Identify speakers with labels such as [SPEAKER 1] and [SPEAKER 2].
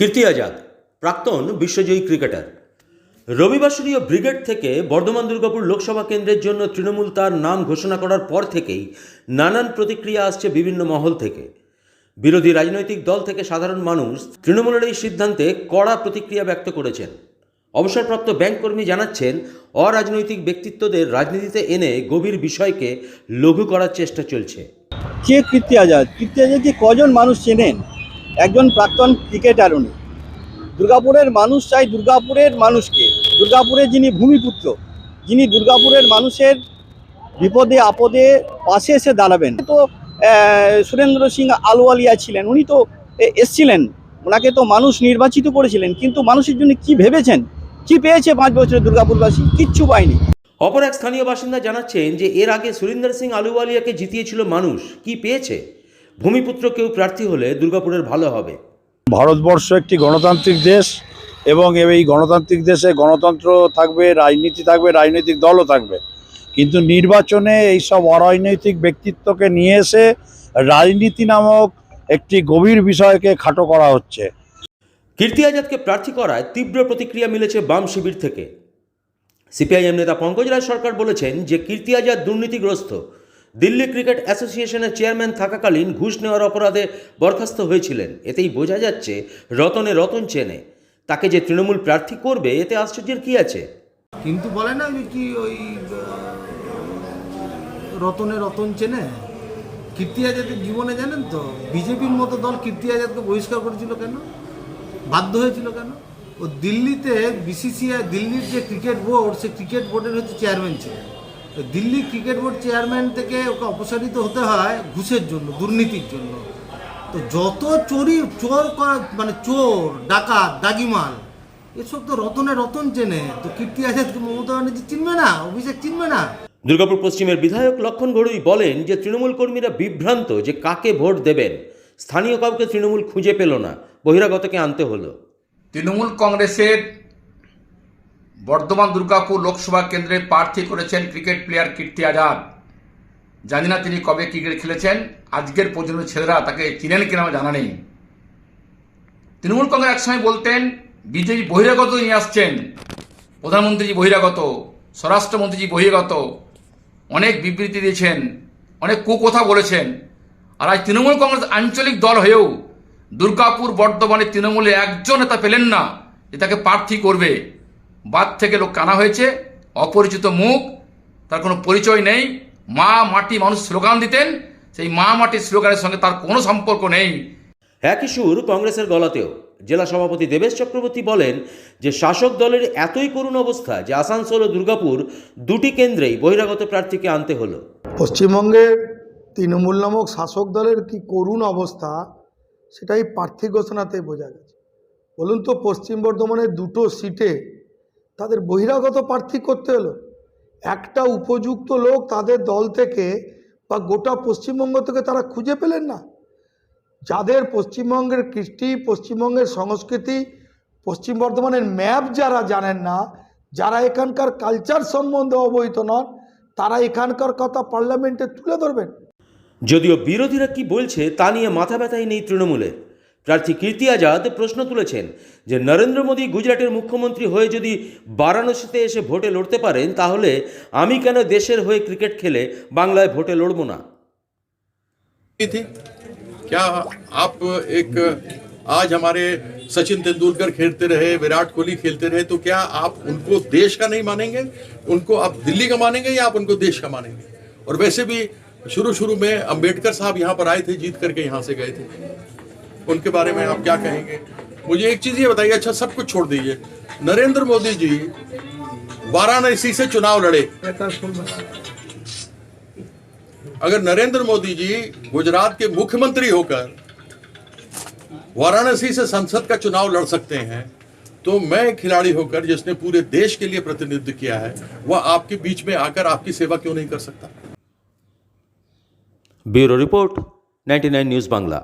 [SPEAKER 1] কীর্তি আজাদ, প্রাক্তন বিশ্বজয়ী cricketer. রবিবাসরীয় brigade থেকে বর্ধমান দুর্গাপুর লোকসভা কেন্দ্রের জন্য তৃণমূল তার নাম ঘোষণা করার পর থেকেই নানান প্রতিক্রিয়া আসছে বিভিন্ন মহল থেকে। বিরোধী রাজনৈতিক দল থেকে সাধারণ মানুষ তৃণমূলের এই সিদ্ধান্তে কড়া প্রতিক্রিয়া ব্যক্ত করেছেন। অবসরপ্রাপ্ত ব্যাংক কর্মী জানাচ্ছেন, অরাজনৈতিক ব্যক্তিত্বদের রাজনীতিতে এনে গভীর বিষয়কে লঘু করার চেষ্টা চলছে।
[SPEAKER 2] কে কীর্তি আজাদ? কীর্তি আজাদকে কজন মানুষ চেনেন? একজন প্রাক্তন ক্রিকেটার উনি। দুর্গাপুরের মানুষ চাই দুর্গাপুরের মানুষকে। দুর্গাপুরের যিনি ভূমিপুত্র, যিনি দুর্গাপুরের মানুষের বিপদে আপদে পাশে এসে দাঁড়াবেন। তো সুরেন্দ্র সিং আলওয়ালিয়া ছিলেন, উনি তো এসছিলেন। ওনাকে তো মানুষ নির্বাচিত করেছিলেন, কিন্তু মানুষের জন্য কি ভেবেছেন? কি পেয়েছে পাঁচ বছরে দুর্গাপুরবাসী? কিচ্ছু পায়নি।
[SPEAKER 1] অপর এক স্থানীয় বাসিন্দা জানাচ্ছেন যে, এর আগে সুরিন্দর সিং আলুওয়ালিয়াকে জিতিয়েছিল মানুষ। কি পেয়েছে? ভূমিপুত্র কেউ প্রার্থী হলে দুর্গাপুরের ভালো হবে।
[SPEAKER 3] ভারতবর্ষ একটি গণতান্ত্রিক দেশ এবং এই গণতান্ত্রিক দেশে গণতন্ত্র থাকবে রাজনীতি থাকবে রাজনৈতিক দলও থাকবে। কিন্তু নির্বাচনে এইসব অরাজনৈতিক ব্যক্তিত্বকে নিয়ে এসে রাজনীতি নামক একটি গভীর বিষয়কে খাটো করা হচ্ছে।
[SPEAKER 1] কীর্তি আজাদকে প্রার্থী করায় তীব্র প্রতিক্রিয়া মিলেছে বাম শিবির থেকে। সিপিআইএম নেতা পঙ্কজ রায় সরকার বলেছেন যে কীর্তি আজাদ দুর্নীতিগ্রস্ত। দিল্লি ক্রিকেট অ্যাসোসিয়েশনের চেয়ারম্যান থাকাকালীন ঘুষ নেওয়ার অপরাধে বরখাস্ত হয়েছিলেন। এতেই বোঝা যাচ্ছে, রতনে রতন চেনে। তাকে যে তৃণমূল প্রার্থী করবে, এতে আশ্চর্যের কি আছে?
[SPEAKER 4] কিন্তু বলে না কি ওই রতনে রতন চেনে? কীর্তি আজাদের জীবনে জানেন তো? বিজেপির মতো দল কীর্তি আজাদকে বহিষ্কার করেছিল কেন? বাধ্য হয়েছিল কেন? ও দিল্লিতে, বিসিসিআই, দিল্লির যে ক্রিকেট বোর্ড, সে ক্রিকেট বোর্ডের হচ্ছে চেয়ারম্যান ছিলেন। দিল্লি ক্রিকেট বোর্ড চেয়ারম্যান থেকে ওকে অপসারিত হতে হয় ঘুষের জন্য দুর্নীতির জন্য। তো যত চুরি চোর করা- মানে চোর ডাকাত দাগিমাল এসব তো রতনে রতন চেনে। তো কীর্তি আজাদকে মমতা ব্যানার্জি চিনবে না? অভিষেক চিনবে না?
[SPEAKER 1] দুর্গাপুর পশ্চিমের বিধায়ক লক্ষণ ঘড়ুই বলেন যে তৃণমূল কর্মীরা বিভ্রান্ত যে কাকে ভোট দেবেন। স্থানীয় কাউকে তৃণমূল খুঁজে পেল না। বহিরাগতকে আনতে হলো।
[SPEAKER 5] তৃণমূল কংগ্রেসের বর্ধমান দুর্গাপুর লোকসভা কেন্দ্রে প্রার্থী করেছেন ক্রিকেট প্লেয়ার কীর্তি আজাদ। জানি না তিনি কবে ক্রিকেট খেলেছেন, আজকের প্রজন্মের ছেলেরা তাকে চিনেন কিনা আমার জানা নেই। তৃণমূল কংগ্রেস একসময় বলতেন বিজেপি বহিরাগত নিয়ে আসছেন প্রধানমন্ত্রীজি বহিরাগত স্বরাষ্ট্রমন্ত্রীজি বহিরাগত, অনেক বিবৃতি দিয়েছেন, অনেক কুকথা বলেছেন। আর আজ তৃণমূল কংগ্রেস আঞ্চলিক দল হয়েও দুর্গাপুর বর্ধমানে তৃণমূলে একজন নেতা পেলেন না যে তাকে প্রার্থী করবে। বাদ থেকে লোক কানা হয়েছে অপরিচিত মুখ তার কোনো পরিচয় নেই। মা মাটি মানুষ স্লোগান দিতেন সেই মা মাটির স্লোগানের সঙ্গে তার কোনো সম্পর্ক নেই।
[SPEAKER 1] একই সুর কংগ্রেসের গলাতেও। জেলা সভাপতি দেবেশ চক্রবর্তী বলেন যে শাসক দলের এতই করুণ অবস্থা যে আসানসোল ও দুর্গাপুর দুটি কেন্দ্রেই বহিরাগত প্রার্থীকে আনতে হলো।
[SPEAKER 6] পশ্চিমবঙ্গের তৃণমূল নামক শাসক দলের কি করুণ অবস্থা সেটাই প্রার্থী ঘোষণাতে বোঝা গেছে। বলুন তো পশ্চিম বর্ধমানের দুটো সিটে তাদের বহিরাগত প্রার্থী করতে হলো একটা উপযুক্ত লোক তাদের দল থেকে বা গোটা পশ্চিমবঙ্গ থেকে তারা খুঁজে পেলেন না। যাদের পশ্চিমবঙ্গের কৃষ্টি, পশ্চিমবঙ্গের সংস্কৃতি, পশ্চিম বর্ধমানের ম্যাপ যারা জানেন না, যারা এখানকার কালচার সম্বন্ধে অবহিত নন, তারা এখানকার কথা পার্লামেন্টে তুলে ধরবেন।
[SPEAKER 1] যদিও বিরোধীরা কি বলছে তা নিয়ে মাথা ব্যথাই নেই তৃণমূলের। প্রার্থী কীর্তি আজাদ প্রশ্ন তুলেছেন যে নরেন্দ্র মোদী গুজরাটের মুখ্যমন্ত্রী হয়ে যদি বারাণসীতে এসে ভোটে লড়তে পারেন তাহলে আমি কেন দেশের হয়ে ক্রিকেট খেলে বাংলায় ভোটে লড়বো না
[SPEAKER 7] की थी क्या आप एक आज हमारे सचिन तेंदुलकर खेलते रहे विराट कोहली खेलते रहे तो क्या आप उनको देश का नहीं मानेंगे उनको आप दिल्ली का मानेंगे या आप उनको देश का मानेंगे और वैसे भी शुरू शुरू में अंबेडकर साहब यहाँ पर आए थे जीत करके यहाँ से गए थे उनके बारे में आप क्या कहेंगे? मुझे एक चीज़ ये बताइए अच्छा सब कुछ छोड़ दीजिए। नरेंद्र मोदी जी वाराणसी से चुनाव लड़े। अगर नरेंद्र मोदी जी गुजरात के मुख्यमंत्री होकर वाराणसी से संसद का चुनाव लड़ सकते हैं तो मैं खिलाड़ी होकर जिसने पूरे देश के लिए प्रतिनिधित्व किया है, वह आपके बीच में आकर आपकी सेवा क्यों नहीं कर सकता?
[SPEAKER 1] Bureau report 99 news Bangla.